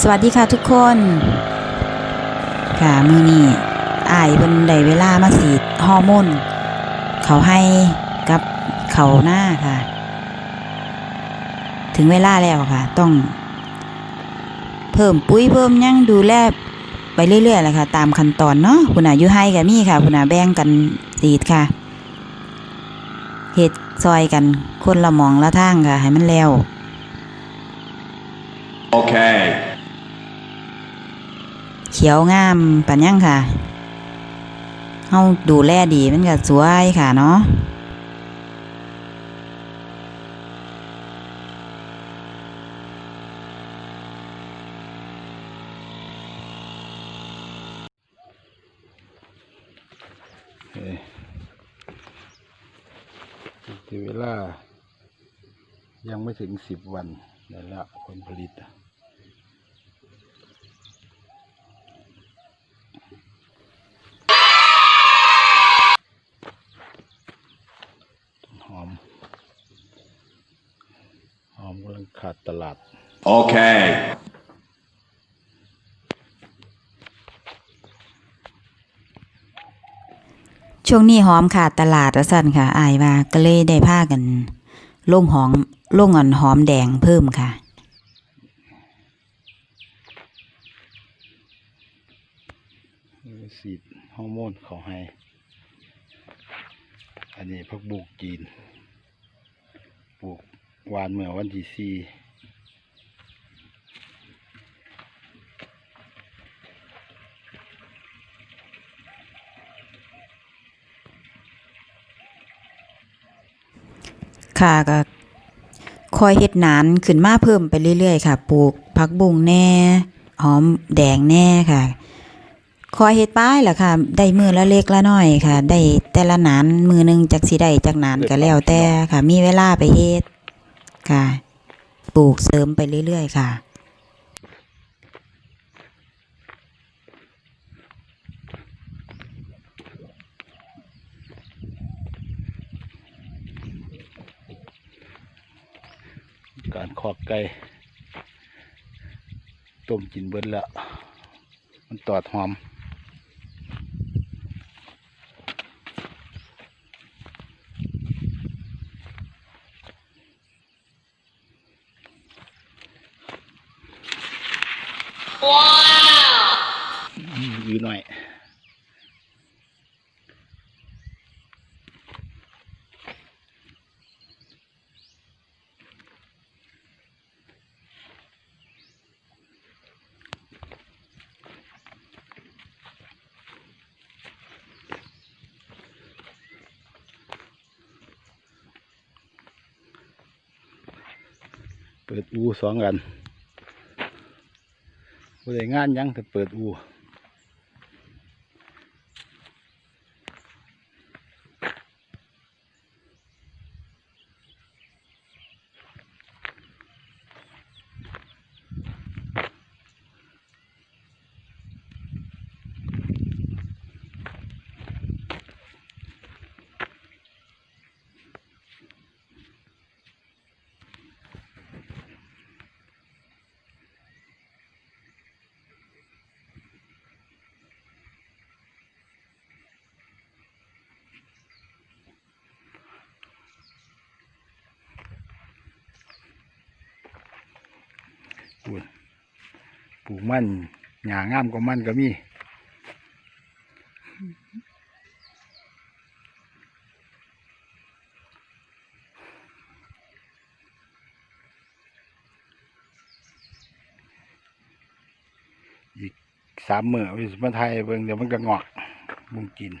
สวัสดีค่ะทุกคน ค่ะมือนี้อายเพิ่นไดเวลามาสีฮอร์โมนเขาให้กับเขาหน้าค่ะ ถึงเวลาแล้วค่ะ ต้อง เพิ่มปุ๋ยเพิ่มยังดูแลไปเรื่อยๆแหละค่ะ ตามขั้นตอนเนาะคุณอายู่ให้กับมี่ค่ะคุณอาแบ่งกันสีดค่ะเฮ็ดซอยกันคนละหมองละทางค่ะ ให้มันแล้ว Okay. เขียวงามปันยังค่ะเฮาดูแลดีมันก็สวยค่ะเนาะเวลา ยังไม่ถึงสิบวันนั่นละผลผลิตอะต้นหอม หอมกำลัง ขาดตลาด Okay. ช่วงนี้หอมขาดตลาดว่าสั่นค่ะ อายว่าก็เลยได้ผ้ากันลงหอมลงอ่อนหอมแดงเพิ่มค่ะสีดฮอร์โมนเขาให้ อันนี้พักบุกจีนปลูกห วานเมื่อวันที่สี่ค่ะก็คอยเฮ็ดนานขึ้นมาเพิ่มไปเรื่อยๆค่ะ ปลูกผักบุ้งแน่หอมแดงแน่ค่ะ คอยเฮ็ดป้ายล่ะค่ะ ได้มือละเล็กละน้อยค่ะ ได้แต่ละนานมือหนึงจักสิได้จักนานก็แล้วแต่ค่ะ มีเวลาไปเฮ็ด ค่ะ ปลูกเสริมไปเรื่อย ๆ ค่ะการขอกไก่ต้มกินเบิดแล้วมันตอดหอม ว้าวอือหน่อยเปิดอูสองกัน บ่ได้งานยังแต่เปิดอู่ ปูนปลูกมันหญ้างามกว่ามันก็มีอีกสามมือวิสมาไทยเบิ่งเดี๋ยวมันก็งอกบุงกิน